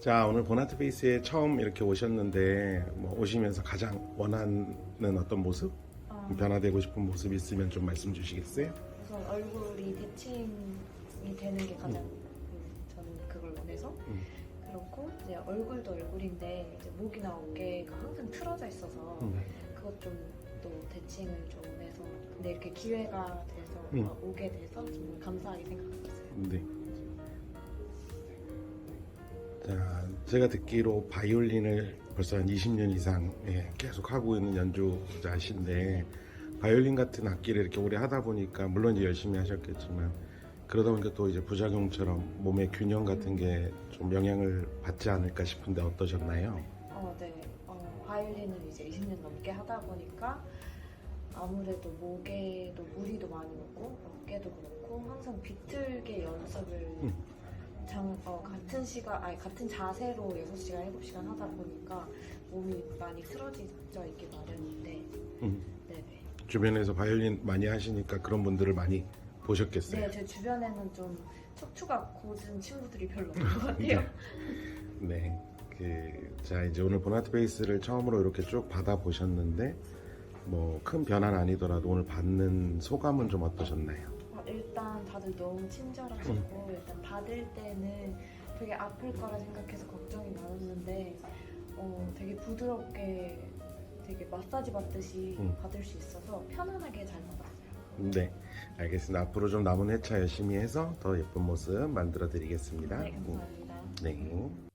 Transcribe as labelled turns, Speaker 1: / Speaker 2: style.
Speaker 1: 자 오늘 보나트 베이스에 처음 이렇게 오셨는데 뭐 오시면서 가장 원하는 어떤 모습
Speaker 2: 어,
Speaker 1: 변화되고 싶은 모습 있으면 좀 말씀 주시겠어요?
Speaker 2: 우선 얼굴이 대칭이 되는 게 가장 음, 저는 그걸 원해서
Speaker 1: 음.
Speaker 2: 그렇고 이제 얼굴도 얼굴인데 이제 목이나 어깨가 항상 틀어져 있어서
Speaker 1: 음.
Speaker 2: 그것 좀 또 대칭을 좀 해서 근데 이렇게 기회가 돼서
Speaker 1: 음.
Speaker 2: 어, 오게 돼서 정말 감사하게 생각하고 있어요.
Speaker 1: 네. 자, 제가 듣기로 바이올린을 벌써 한 20년 이상 예, 계속 하고 있는 연주자신데 바이올린 같은 악기를 이렇게 오래 하다 보니까 물론 이제 열심히 하셨겠지만 그러다 보니까 또 이제 부작용처럼 몸의 균형 같은 게 좀 영향을 받지 않을까 싶은데 어떠셨나요?
Speaker 2: 어, 네. 어, 바이올린을 이제 20년 넘게 하다 보니까 아무래도 목에도 무리도 많이 오고 어깨도 그렇고 항상 비틀게 연습을 같은 시간, 아니 같은 자세로 6시간, 7시간 하다 보니까 몸이 많이 틀어져 있기 마련인데
Speaker 1: 음,
Speaker 2: 네네.
Speaker 1: 주변에서 바이올린 많이 하시니까 그런 분들을 많이 보셨겠어요.
Speaker 2: 네, 제 주변에는 좀 척추가 고진 친구들이 별로 없는 것 같아요.
Speaker 1: 네. 그, 자, 이제 오늘 보나트 베이스를 처음으로 이렇게 쭉 받아보셨는데, 뭐, 큰 변화는 아니더라도 오늘 받는 소감은 좀 어떠셨나요?
Speaker 2: 어, 일단 다들 너무 친절하시고 일단 받을 때는 되게 아플 거라 생각해서 걱정이 많았는데 어, 되게 부드럽게 되게 마사지 받듯이
Speaker 1: 음.
Speaker 2: 받을 수 있어서 편안하게 잘 받았어요.
Speaker 1: 네. 알겠습니다. 앞으로 좀 남은 회차 열심히 해서 더 예쁜 모습 만들어 드리겠습니다.
Speaker 2: 네, 감사합니다.
Speaker 1: 네.